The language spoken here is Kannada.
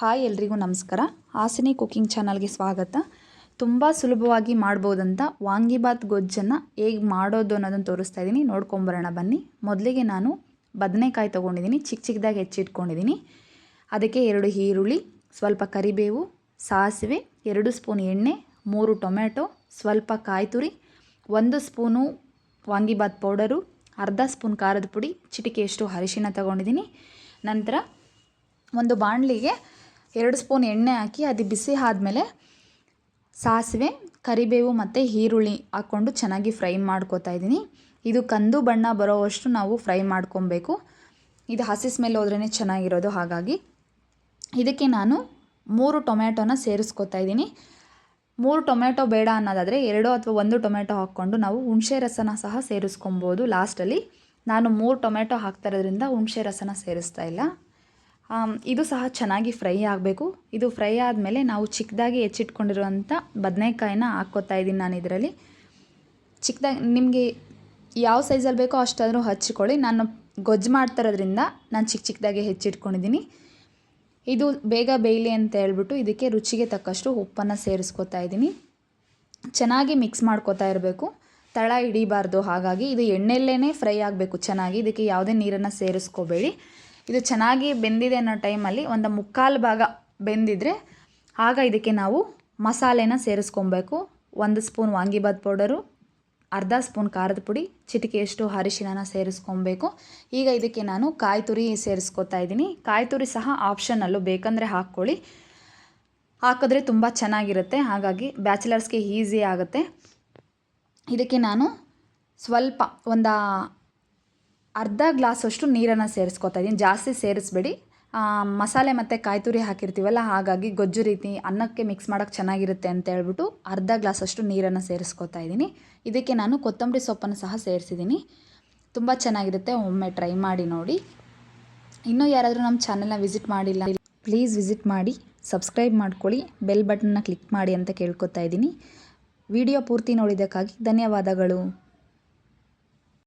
ಹಾಯ್ ಎಲ್ರಿಗೂ ನಮಸ್ಕಾರ. ಹಾಸಿನಿ ಕುಕ್ಕಿಂಗ್ ಚಾನಲ್ಗೆ ಸ್ವಾಗತ. ತುಂಬ ಸುಲಭವಾಗಿ ಮಾಡ್ಬೋದಂತ ವಾಂಗಿಬಾತ್ ಗೊಜ್ಜನ್ನು ಹೇಗೆ ಮಾಡೋದು ಅನ್ನೋದನ್ನು ತೋರಿಸ್ತಾ ಇದ್ದೀನಿ ನೋಡ್ಕೊಂಬರೋಣ ಬನ್ನಿ. ಮೊದಲಿಗೆ ನಾನು ಬದನೆಕಾಯಿ ತೊಗೊಂಡಿದ್ದೀನಿ ಚಿಕ್ಕ ಚಿಕ್ಕದಾಗಿ ಹೆಚ್ಚಿಟ್ಕೊಂಡಿದ್ದೀನಿ ಅದಕ್ಕೆ ಎರಡು ಈರುಳ್ಳಿ, ಸ್ವಲ್ಪ ಕರಿಬೇವು, ಸಾಸಿವೆ, ಎರಡು ಸ್ಪೂನ್ ಎಣ್ಣೆ, ಮೂರು ಟೊಮೆಟೊ ಸ್ವಲ್ಪ ಕಾಯಿ ತುರಿ ಒಂದು ಸ್ಪೂನು ವಾಂಗಿಬಾತ್ ಪೌಡರು, ಅರ್ಧ ಸ್ಪೂನ್ ಖಾರದ ಪುಡಿ, ಚಿಟಿಕೆಯಷ್ಟು ಅರಿಶಿನ ತಗೊಂಡಿದ್ದೀನಿ ನಂತರ ಒಂದು ಬಾಣಲಿಗೆ ಎರಡು ಸ್ಪೂನ್ ಎಣ್ಣೆ ಹಾಕಿ, ಅದು ಬಿಸಿ ಆದಮೇಲೆ ಸಾಸಿವೆ, ಕರಿಬೇವು ಮತ್ತು ಈರುಳ್ಳಿ ಹಾಕ್ಕೊಂಡು ಚೆನ್ನಾಗಿ ಫ್ರೈ ಮಾಡ್ಕೋತಾ ಇದ್ದೀನಿ. ಇದು ಕಂದು ಬಣ್ಣ ಬರೋವಷ್ಟು ನಾವು ಫ್ರೈ ಮಾಡ್ಕೊಬೇಕು. ಇದು ಹಸಿ ಸ್ಮೆಲ್ ಹೋದ್ರೇ ಚೆನ್ನಾಗಿರೋದು ಹಾಗಾಗಿ. ಇದಕ್ಕೆ ನಾನು ಮೂರು ಟೊಮ್ಯಾಟೋನ ಸೇರಿಸ್ಕೊತಾ ಇದ್ದೀನಿ. ಮೂರು ಟೊಮೆಟೊ ಬೇಡ ಅನ್ನೋದಾದರೆ ಎರಡು ಅಥವಾ ಒಂದು ಟೊಮೆಟೊ ಹಾಕ್ಕೊಂಡು ನಾವು ಹುಣಸೆ ರಸನ ಸಹ ಸೇರಿಸ್ಕೊಬೋದು ಲಾಸ್ಟಲ್ಲಿ. ನಾನು ಮೂರು ಟೊಮೆಟೊ ಹಾಕ್ತಾ ಇರೋದ್ರಿಂದ ಹುಣಸೆ ರಸನ ಸೇರಿಸ್ತಾ ಇಲ್ಲ. ಇದು ಸಹ ಚೆನ್ನಾಗಿ ಫ್ರೈ ಆಗಬೇಕು. ಇದು ಫ್ರೈ ಆದಮೇಲೆ ನಾವು ಚಿಕ್ಕದಾಗಿ ಹೆಚ್ಚಿಟ್ಕೊಂಡಿರುವಂಥ ಬದನೆಕಾಯಿನ ಹಾಕ್ಕೋತಾ ಇದ್ದೀನಿ ನಾನು ಇದರಲ್ಲಿ. ಚಿಕ್ಕದಾಗಿ ನಿಮಗೆ ಯಾವ ಸೈಜಲ್ಲಿ ಬೇಕೋ ಅಷ್ಟಾದರೂ ಹಚ್ಚಿಕೊಳ್ಳಿ ನಾನು ಗೊಜ್ಜು ಮಾಡ್ತಿರೋದ್ರಿಂದ ನಾನು ಚಿಕ್ಕ ಚಿಕ್ಕದಾಗಿ ಹೆಚ್ಚಿಟ್ಕೊಂಡಿದ್ದೀನಿ. ಇದು ಬೇಗ ಬೇಯಲಿ ಅಂತ ಹೇಳ್ಬಿಟ್ಟು ಇದಕ್ಕೆ ರುಚಿಗೆ ತಕ್ಕಷ್ಟು ಉಪ್ಪನ್ನು ಸೇರಿಸ್ಕೊತಾ ಇದ್ದೀನಿ. ಚೆನ್ನಾಗಿ ಮಿಕ್ಸ್ ಮಾಡ್ಕೋತಾ ಇರಬೇಕು. ತಳ ಹಿಡಿಬಾರ್ದು, ಹಾಗಾಗಿ ಇದು ಎಣ್ಣೆಲ್ಲೇ ಫ್ರೈ ಆಗಬೇಕು ಚೆನ್ನಾಗಿ. ಇದಕ್ಕೆ ಯಾವುದೇ ನೀರನ್ನು ಸೇರಿಸ್ಕೋಬೇಡಿ. ಇದು ಚೆನ್ನಾಗಿ ಬೆಂದಿದೆ ಅನ್ನೋ ಟೈಮಲ್ಲಿ ಒಂದು ಮುಕ್ಕಾಲು ಭಾಗ ಬೆಂದಿದ್ರೆ ಆಗ ಇದಕ್ಕೆ ನಾವು ಮಸಾಲೆನ ಸೇರಿಸ್ಕೊಬೇಕು. ಒಂದು ಸ್ಪೂನ್ ವಾಂಗಿಬಾತ್ ಪೌಡರು, ಅರ್ಧ ಸ್ಪೂನ್ ಖಾರದ ಪುಡಿ, ಚಿಟಿಕೆಯಷ್ಟು ಅರಿಶಿಣನ ಸೇರಿಸ್ಕೊಬೇಕು. ಈಗ ಇದಕ್ಕೆ ನಾನು ಕಾಯಿ ತುರಿ ಸೇರಿಸ್ಕೊತಾ ಇದ್ದೀನಿ. ಕಾಯಿ ತುರಿ ಸಹ ಆಪ್ಷನಲ್ಲು ಬೇಕಂದರೆ ಹಾಕ್ಕೊಳ್ಳಿ. ಹಾಕಿದ್ರೆ ತುಂಬ ಚೆನ್ನಾಗಿರುತ್ತೆ. ಹಾಗಾಗಿ ಬ್ಯಾಚುಲರ್ಸ್ಗೆ ಈಸಿ ಆಗುತ್ತೆ. ಇದಕ್ಕೆ ನಾನು ಸ್ವಲ್ಪ ಒಂದು ಅರ್ಧ ಗ್ಲಾಸಷ್ಟು ನೀರನ್ನು ಸೇರಿಸ್ಕೊತಾ ಇದ್ದೀನಿ ಜಾಸ್ತಿ ಸೇರಿಸ್ಬೇಡಿ. ಮಸಾಲೆ ಮತ್ತು ಕಾಯಿ ತುರಿ ಹಾಕಿರ್ತೀವಲ್ಲ, ಹಾಗಾಗಿ ಗೊಜ್ಜು ರೀತಿ ಅನ್ನಕ್ಕೆ ಮಿಕ್ಸ್ ಮಾಡೋಕ್ಕೆ ಚೆನ್ನಾಗಿರುತ್ತೆ ಅಂತ ಹೇಳ್ಬಿಟ್ಟು ಅರ್ಧ ಗ್ಲಾಸಷ್ಟು ನೀರನ್ನು ಸೇರಿಸ್ಕೊತಾ ಇದ್ದೀನಿ ಇದಕ್ಕೆ ನಾನು ಕೊತ್ತಂಬರಿ ಸೊಪ್ಪನ್ನು ಸಹ ಸೇರಿಸಿದ್ದೀನಿ ತುಂಬ ಚೆನ್ನಾಗಿರುತ್ತೆ, ಒಮ್ಮೆ ಟ್ರೈ ಮಾಡಿ ನೋಡಿ. ಇನ್ನೂ ಯಾರಾದರೂ ನಮ್ಮ ಚಾನಲ್ನ ವಿಸಿಟ್ ಮಾಡಿಲ್ಲ ಪ್ಲೀಸ್ ವಿಸಿಟ್ ಮಾಡಿ ಸಬ್ಸ್ಕ್ರೈಬ್ ಮಾಡ್ಕೊಳ್ಳಿ ಬೆಲ್ ಬಟನ್ನ ಕ್ಲಿಕ್ ಮಾಡಿ ಅಂತ ಕೇಳ್ಕೊತಾ ಇದ್ದೀನಿ ವಿಡಿಯೋ ಪೂರ್ತಿ ನೋಡಿದ್ದಕ್ಕಾಗಿ ಧನ್ಯವಾದಗಳು.